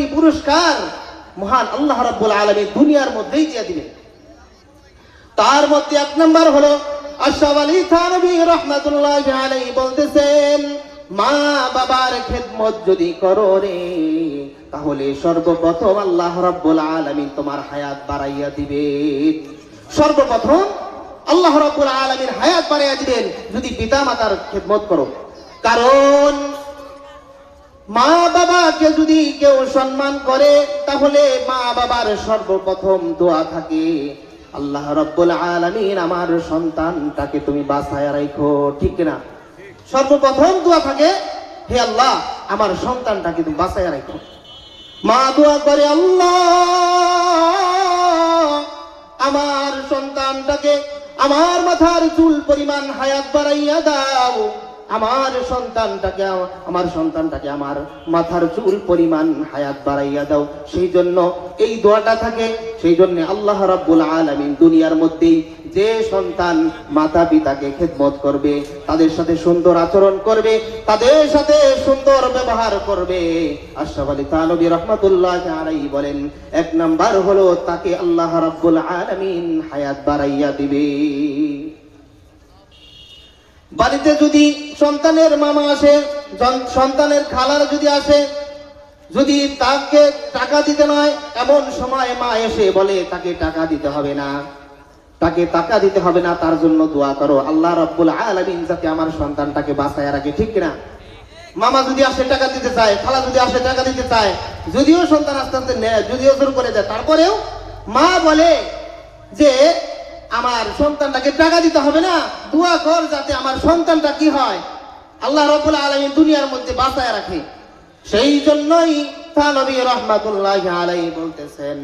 একটি পুরস্কার মহান আল্লাহ রাব্বুল আলামিন দুনিয়ার মধ্যেই দিয়ে দিবেন। তার মধ্যে এক নম্বর হলো সর্বপ্রথম হায়াত বাড়াইয়া যদি পিতা মাতার খেদমত করো। কারণ মা বাবাকে যদি কেউ সম্মান করে, তাহলে মা বাবার সর্বপ্রথম দোয়া থাকে। আল্লাহ রব্বুল আলামিন আমার সন্তানটাকে তুমি বাঁচায় রাখো, ঠিক না সর্বপ্রথম দোয়া থাকে, হে আল্লাহ, আমার সন্তানটাকে তুমি বাঁচায় রাখো। মা দোয়া করে, আল্লাহ, আমার সন্তানটাকে আমার মাথার চুল পরিমাণ হায়াত বাড়াইয়া দাও। আমার সন্তানটাকে আমার সন্তানটাকে আমার মাথার চুল পরিমাণ হায়াত বাড়াইয়া দাও। সেই জন্য এই দোয়াটা থাকে, সেই জন্য আল্লাহ রাব্বুল আলামিন দুনিয়ার মধ্যেই যে সন্তান মাতা পিতাকে খেদমত করবে, তাদের সাথে সুন্দর আচরণ করবে, তাদের সাথে সুন্দর ব্যবহার করবে। আলী তানবী রহমাতুল্লাহ আলাইহি বলেন, এক নাম্বার হলো তাকে আল্লাহ রাব্বুল আলামিন হায়াত বাড়াইয়া দিবে। বাড়িতে যদি সন্তানের মামা আসে সন্তানের খালার যদি আসে, যদি তাকে টাকা দিতে নয়, এমন সময় মা এসে বলে, তাকে টাকা দিতে হবে না। তাকে টাকা দিতে হবে না, তার জন্য দোয়া করো। আল্লাহ রব্বুল আলামিন যাতে আমার সন্তানটাকে বাঁচায় রাখে। ঠিক না মামা যদি আসে, টাকা দিতে চায়, খালা যদি আসে, টাকা দিতে চায়, যদিও সন্তান আস্তে আস্তে নেয় যদিও জোর করে দেয়, তারপরেও মা বলে যে আমার সন্তানটাকে টাকা দিতে হবে না, দোয়া কর যাতে আমার সন্তানটা কি হয়। আল্লাহ রব্বুল আলামিন দুনিয়ার মধ্যে বাঁচায় রাখে। সেই জন্যই থানবী রহমাতুল্লাহ আলাই বলতেছেন,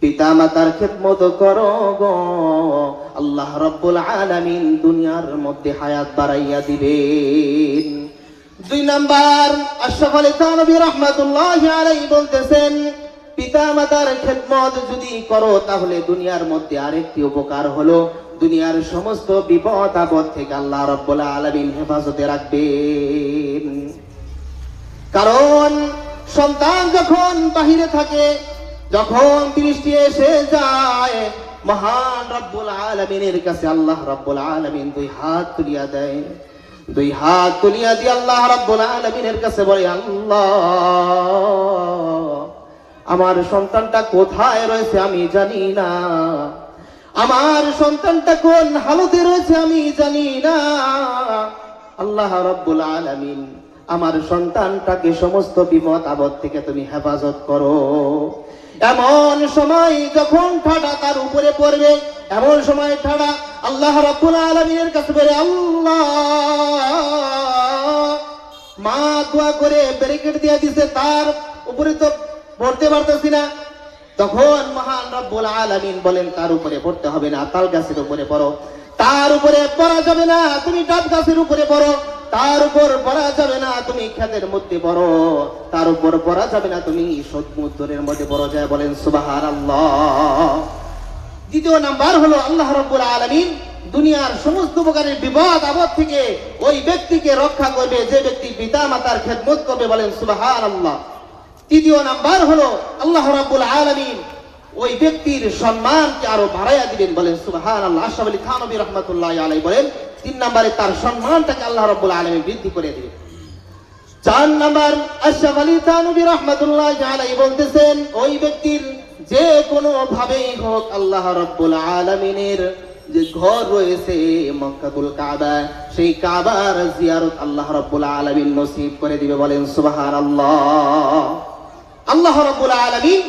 পিতা মাতার খেদমত করো গো। আল্লাহ রব্বুল আলামিন দুনিয়ার মধ্যে হায়াত বাড়াইয়া দিবেন। দুই নাম্বার, আশরাফ আলী থানবী রহমাতুল্লাহ আলাই বলতেছেন পিতা মাতার খেদমত যদি করো, তাহলে দুনিয়ার মধ্যে আরেকটি উপকার হলো। দুনিয়ার সমস্ত বিপদ আপদ থেকে আল্লাহ রব্বুল আলামিন হেফাজতে রাখবেন। কারণ সন্তান যখন বাহিরে থাকে, যখন বৃষ্টি এসে যায়, মহান রব্বুল আলমিনের কাছে আল্লাহ রব্বুল আলমিন দুই হাত তুলিয়া দেয়। দুই হাত তুলিয়া দিয়ে আল্লাহ রব্বুল আলমিনের কাছে বলে, আল্লাহ আমার সন্তানটা কোথায় রয়েছে আমি জানি না। আমার সন্তানটা কোন হালতে রয়েছে আমি জানি না। আল্লাহ রব্বুল আলামিন আমার সন্তানটাকে সমস্ত বিপদ আপদ থেকে তুমি হেফাজত করো। এমন সময় যখন ঠাডা তার উপরে পড়বে, এমন সময় ঠাডা আল্লাহ রব্বুল আলামিনের কাছে বলে, আল্লাহ! মা দোয়া করে ব্যারিকেড দিয়ে দিছে, তার উপরে তো পড়তে পারতেছি না। তখন মহান রব্বুল আলামিন বলেন, তার উপরে পড়তে হবে না, তাল গাছের উপরে পড়ো। তার উপরে পড়া যাবে না, তুমি ডাব গাছের উপরে পড়ো। তার উপর পড়া যাবে না, তুমি ক্ষেতের মধ্যে পড়ো। তার উপর পড়া যাবে না, তুমি সমুদ্রের মধ্যে পড়ো। যায় বলেন সুবাহার আল্লাহ দ্বিতীয় নাম্বার হলো, আল্লাহ রব্বুল আলামিন দুনিয়ার সমস্ত প্রকারের বিপদ আপদ থেকে ওই ব্যক্তিকে রক্ষা করবে। যে ব্যক্তি পিতা মাতার খেদমত করবে, বলেন সুবাহান আল্লাহ তৃতীয় নাম্বার হলো আল্লাহ রাব্বুল আলামিন ওই ব্যক্তির সম্মানকে আরও বাড়াইয়া দিবেন বলেন সুবহান আল্লাহ আশরাফ আলী থানবী রহমতুল্লাহ আলাই বলেন, তিন নম্বরে তার সম্মানটাকে আল্লাহ রাব্বুল আলামিন বৃদ্ধি করে দিবেন। চার নাম্বার, আশরাফ আলী রহমতুল্লাহ আলাই বলতেছেন, ওই ব্যক্তির যে কোনো ভাবেই হোক আল্লাহ রাব্বুল আলমিনের যে ঘর রয়েছে মক্কাতুল কাবা, সেই কাবার জিয়ারত আল্লাহ রাব্বুল আলমিন নসিব করে দিবে বলেন, সুবহানাল্লাহ। আল্লাহ রাব্বুল আলামিন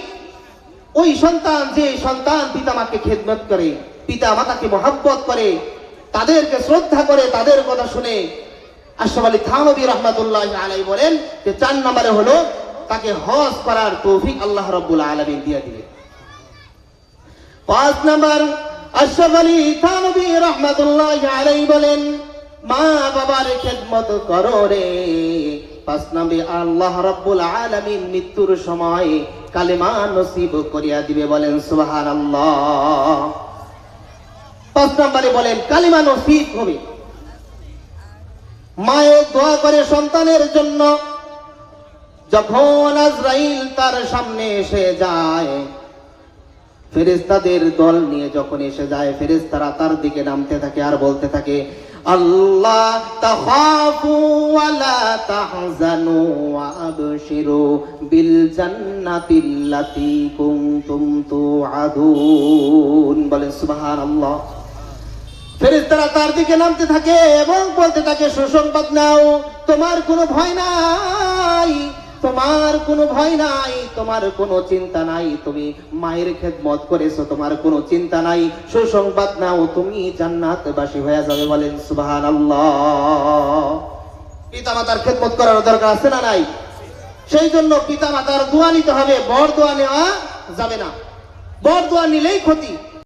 ওই সন্তান যে সন্তান পিতামাকে খেদমত করে, পিতা মাতাকে মহাব্বত করে, তাদেরকে শ্রদ্ধা করে, তাদের কথা শুনে আশরাফ আলী থানবী আলাই বলেন যে চার নম্বরে হলো তাকে হজ করার তৌফিক আল্লাহ রাব্বুল আলামিন দিয়ে পাঁচ নাম্বার, আশরাফ আলী থানবী আলাই বলেন, মা বাবার খেদমত করো রে। পাঁচ নামে আল্লাহ রব্বুল মৃত্যুর সময় কালেমা নসিব করিয়া দিবে বলেন, সুবহানাল্লাহ। পাঁচ নাম্বারে বলেন, কালিমা নসিব হবে। মায়ের দোয়া করে সন্তানের জন্য, যখন আজরাইল তার সামনে এসে যায় ফেরেস্তাদের দল নিয়ে যখন এসে যায় ফেরেস্তারা তার দিকে নামতে থাকে আর বলতে থাকে, আল্লাহ তাখাফু ওয়ালা তাহজানু আবশিরু বিল কুনতুম তুআদুন। বলেন সুবহানাল্লাহ। ফেরেশতারা তার দিকে নামতে থাকে এবং বলতে থাকে, সুসংবাদ নাও, তোমার কোনো ভয় নাই। তোমার কোনো ভয় নাই, তোমার কোনো চিন্তা নাই, তুমি মায়ের খেদমত করেছ, তোমার কোনো চিন্তা নাই। সুসংবাদ নাও, তুমি জান্নাতবাসী হয়ে যাবে বলেন, সুবহানাল্লাহ। পিতা মাতার খেদমত করার দরকার আছে না নাই? সেই জন্য পিতা মাতার দোয়া নিতে হবে বর দোয়া নেওয়া যাবে না। বর দোয়া নিলেই ক্ষতি।